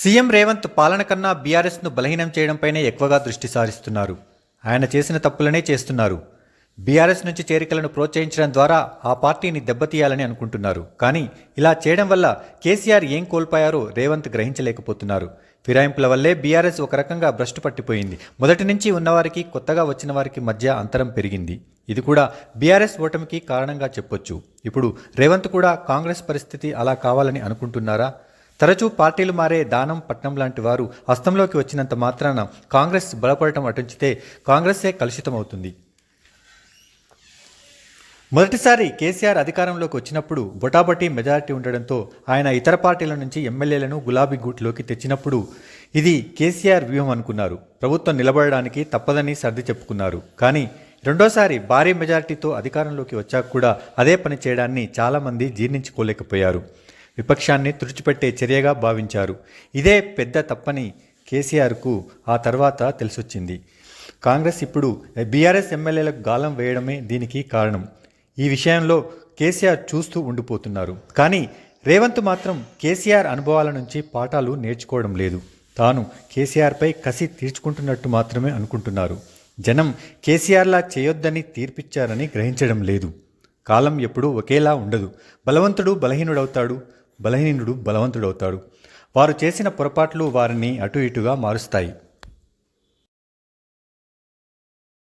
CM Revanth పాలన కన్నా బీఆర్ఎస్ను బలహీనం చేయడంపైనే ఎక్కువగా దృష్టి సారిస్తున్నారు. ఆయన చేసిన తప్పులనే చేస్తున్నారు. బీఆర్ఎస్ నుంచి చేరికలను ప్రోత్సహించడం ద్వారా ఆ పార్టీని దెబ్బతీయాలని అనుకుంటున్నారు. కానీ ఇలా చేయడం వల్ల కేసీఆర్ ఏం కోల్పోయారో రేవంత్ గ్రహించలేకపోతున్నారు. ఫిరాయింపుల వల్లే బీఆర్ఎస్ ఒక రకంగా భ్రష్టు పట్టిపోయింది. మొదటి నుంచి ఉన్నవారికి కొత్తగా వచ్చిన వారికి మధ్య అంతరం పెరిగింది. ఇది కూడా బీఆర్ఎస్ ఓటమికి కారణంగా చెప్పొచ్చు. ఇప్పుడు రేవంత్ కూడా కాంగ్రెస్ పరిస్థితి అలా కావాలని అనుకుంటున్నారా? తరచూ పార్టీలు మారే దానం పట్నం లాంటి వారు హస్తంలోకి వచ్చినంత మాత్రాన కాంగ్రెస్ బలపడటం అటుంచితే కాంగ్రెస్సే కలుషితమవుతుంది. మొదటిసారి కేసీఆర్ అధికారంలోకి వచ్చినప్పుడు బొటాబొటీ మెజారిటీ ఉండడంతో ఆయన ఇతర పార్టీల నుంచి ఎమ్మెల్యేలను గులాబీ గూట్లోకి తెచ్చినప్పుడు ఇది కేసీఆర్ వ్యూహం అనుకున్నారు. ప్రభుత్వం నిలబడడానికి తప్పదని సర్ది చెప్పుకున్నారు. కానీ రెండోసారి భారీ మెజారిటీతో అధికారంలోకి వచ్చాక కూడా అదే పని చేయడాన్ని చాలామంది జీర్ణించుకోలేకపోయారు. విపక్షాన్ని తుడిచిపెట్టే చర్యగా భావించారు. ఇదే పెద్ద తప్పని కేసీఆర్కు ఆ తర్వాత తెలిసొచ్చింది. కాంగ్రెస్ ఇప్పుడు బీఆర్ఎస్ ఎమ్మెల్యేలకు గాలం వేయడమే దీనికి కారణం. ఈ విషయంలో కేసీఆర్ చూస్తూ ఉండిపోతున్నారు. కానీ రేవంత్ మాత్రం కేసీఆర్ అనుభవాల నుంచి పాఠాలు నేర్చుకోవడం లేదు. తాను కేసీఆర్పై కసి తీర్చుకుంటున్నట్టు మాత్రమే అనుకుంటున్నారు. జనం కేసీఆర్లా చేయొద్దని తీర్పిచ్చారని గ్రహించడం లేదు. కాలం ఎప్పుడూ ఒకేలా ఉండదు. బలవంతుడు బలహీనుడవుతాడు. బలహీనుడు బలవంతుడవుతాడు. వారు చేసిన పొరపాట్లు వారిని అటు ఇటుగా మారుస్తాయి.